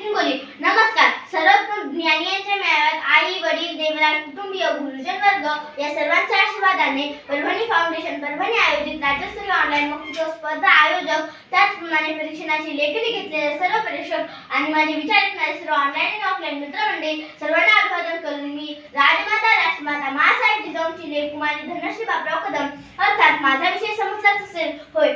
हिंगोली. नमस्कार. सर्व ज्ञानी यांच्या मेळाव्यात आई वडील देवराज कुटुंबीय गुरुजन वर्ग या सर्वांच्या आशीर्वादाने परभणी फाउंडेशन परभणी आयोजित राज्यस्तरीय ऑनलाईन मुख्य स्पर्धा आयोजक त्याचप्रमाणे परीक्षणाची लेखनी घेतलेले सर्व परीक्षक आणि माझे विचार ऐकणारे सर्व ऑनलाईन आणि ऑफलाईन मित्रमंडळी सर्वांना अभिवादन करून मी राजमाता राष्ट्रमाता मासाहेब जिजाऊंची लेख कुमारी धनश्री बापराव कदम अर्थात माझा विषय समजलाच असेल. होय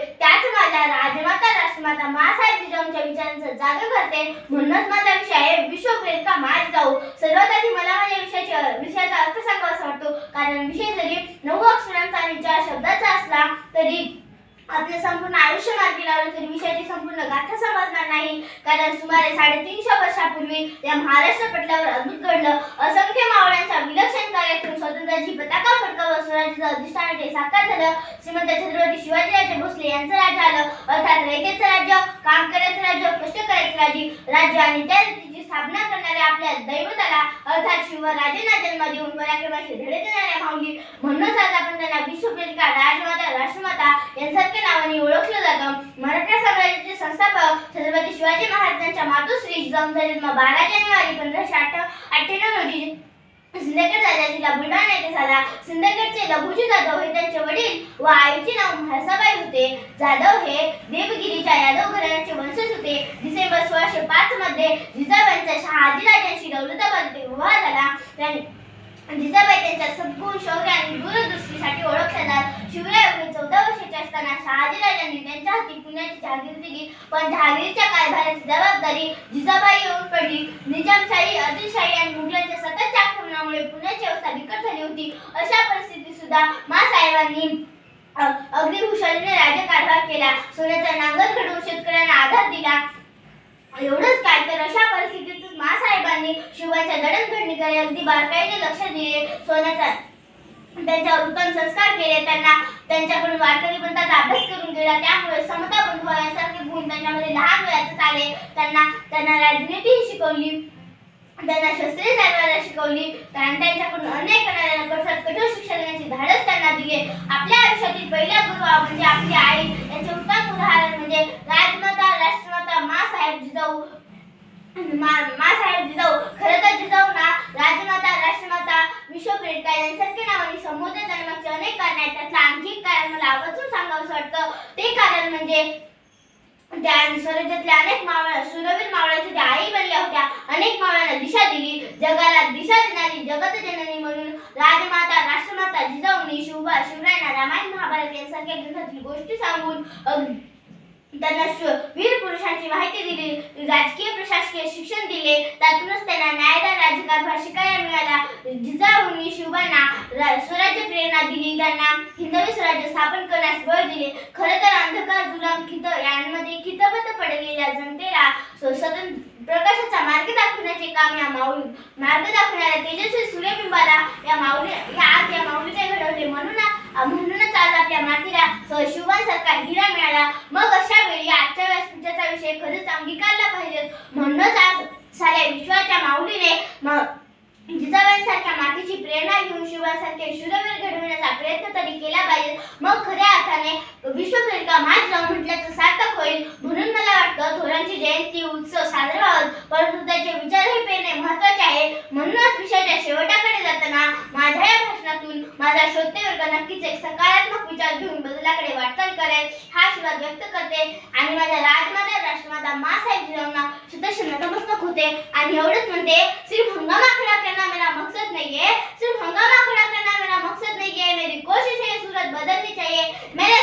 माझ्या राजमाता राष्ट्रमाता मासाहेब जिजाऊंच्या विचारांचा जागा करते. म्हणूनच माझा विषय आहे विश्वप्रेत का माझ जाऊ. सर्वात आधी मला माझ्या विषयाचे विषयाचा अर्थ सांगावा असं वाटतो. कारण विषय जरी नऊ अक्षरांचा आणि चार शब्दाचा असला तरी आपले संपूर्ण मार्गी तरी विषयाची संपूर्ण गाथा समजणार नाही. कारण सुमारे साडेतीनशे वर्षापूर्वी या महाराष्ट्र पटलावर अद्भुत घडलं. असंख्य मावळ्यांच्या विलक्षण कार्यातून स्वातंत्र्याची पताका फडकावून स्वराज्याचं अधिष्ठान ते साकार झालं. श्रीमंत छत्रपती शिवाजीराजे भोसले यांचं राज्य आलं. अर्थात रयतेचं राज्य काम करायचं राज्य कष्ट करायचं राज्य. राज्य आणि त्या रीतीची स्थापना करणाऱ्या आपल्या दैवताला अर्थात शिवराजेंना जन्म देऊन पराक्रमाशी धडे देणाऱ्या माऊली म्हणूनच आज आपण त्यांना विश्वप्रेरिका राजमाता राष्ट्रमाता यांसारख्या नावाने ओळखलं जातं मराठा साम्राज्याचे संस्थापक छत्रपती शिवाजी महाराजांच्या मातोश्री जिजाऊंचा जन्म बारा जानेवारी पंधराशे अठ्ठ्याण्णव रोजी सिंदखेड राजा जिल्हा बुलढाणा येथे झाला. सिंदखेडचे लघुजी जाधव हे त्यांचे वडील व आईचे नाव म्हाळसाबाई होते. जाधव हे देवगिरीच्या यादव घराण्याचे वंशज होते. डिसेंबर सोळाशे पाच मध्ये जिजाबाईंचा शहाजीराजांशी दौलताबाद विवाह झाला. त्यांनी जिजाबाई त्यांच्या सद्गुण शौर्य आणि दूरदृष्टीसाठी ओळखल्या जातात शिवराय एवढे चौदा वर्षाचे असताना शहाजीराजांनी त्यांच्या हाती पुण्याची जहागीर दिली. पण जहागीरच्या कारभाराची जबाबदारी जिजाबाई येऊन पडली. निजामशाही आदिलशाही आणि मुघलांच्या सततच्या आक्रमणामुळे पुण्याची अवस्था बिकट झाली होती. अशा परिस्थितीत सुद्धा मासाहेबांनी अ- अगदी हुशारीने राज्यकारभार केला. सोन्याचा नांगर घडवून शेतकऱ्यांना आधार दिला. एवढंच काय तर अशा परिस्थितीतच मासाहेबांनी शिवाच्या जडणघडणीकडे अगदी बारकाईने लक्ष दिले. सोन्याचा त्यांच्यावर उत्तम संस्कार केले. त्यांना त्यांच्याकडून वारकरी पंथाचा अभ्यास करून गेला. त्यामुळे समता बंधू यांसारखे गुण त्यांच्यामध्ये लहान वयातच आले. त्यांना त्यांना राजनीतीही शिकवली. त्यांना शस्त्रे चालवायला शिकवली. कारण त्यांच्याकडून अनेक करणाऱ्यांना कठोर कठोर शिक्षा देण्याचे धाडस त्यांना दिले. आपल्या आयुष्यातील पहिला गुरु म्हणजे आपली आई. यांचे उत्तम उदाहरण म्हणजे राजमाता राष्ट्रमाता मासाहेब जिजाऊ. मा- मासाहेब जिजाऊ. खरं तर जिजाऊ राजमाता राष्ट्रमाता विश्वप्रेरिका यांसारख्या नावाने संबोधन करण्यामागचे अनेक कारण आहेत त्यातलं आणखी एक कारण मला आवर्जून सांगावंसं वाटतं ते अनेक मावळ्या सुरवीर मावळ्याच्या त्या आई बनल्या होत्या अनेक मावळ्यांना दिशा दिली. जगाला दिशा देणारी जगत जननी म्हणून राजमाता राष्ट्रमाता जिजाऊनी शिवबा शिवरायांना रामायण महाभारत यांसारख्या ग्रंथातील गोष्टी सांगून त्यांना वीर पुरुषांची माहिती दिली. राजकीय प्रशासकीय शिक्षण दिले. त्यातूनच त्यांना न्यायदान राज्यकारभार शिकायला मिळाला. जिजाऊंनी शिवबांना स्वराज्य प्रेरणा दिली. त्यांना हिंदवी स्वराज्य स्थापन करण्यास बळ दिले. खरं तर अंधकार जुलाम खित यांमध्ये खितपत पडलेल्या जनतेला स्वतंत्र प्रकाशाचा मार्ग दाखवण्याचे काम या माऊली मार्ग दाखवणाऱ्या तेजस्वी सूर्यबिंबाला या माऊली या आज या माऊलीने घडवले. म्हणून म्हणूनच आज आपल्या मातीला स- हिरा मिळाला. मग अशा वेळी आजच्या व्यासपीठाचा विषय खरंच अंगीकारला पाहिजे. म्हणूनच आज साऱ्या विश्वाच्या माऊलीने म- जिजाबाईंसारख्या मातीची प्रेरणा घेऊन शिवासारखे शूरवीर घडविण्याचा प्रयत्न तरी केला पाहिजे. मग खऱ्या अर्थाने विश्वप्रेरिका माझ जाऊन म्हटल्याचं सार्थक होईल म्हणून मला वाटतं थोरांची जयंती उत्सव परंतु त्याचे विचार हे पेरणे महत्त्वाचे आहे. म्हणूनच विषयाच्या शेवटाकडे जाताना माझ्या या भाषणातून माझा श्रोते वर्ग नक्कीच एक सकारात्मक विचार घेऊन बदलाकडे वाटचाल करेल हा आशीर्वाद व्यक्त करते आणि माझ्या राजमाता राष्ट्रमाता मासाहेब जिरावना सुदर्शन नतमस्तक होते. आणि एवढंच म्हणते सिर्फ हंगामा खडा करणं मला मकसद नहीं है सिर्फ हंगामा खड़ा करणं मला मकसद नहीं है मेरी कोशिश आहे सूरत बदलली चाहिए. मेरे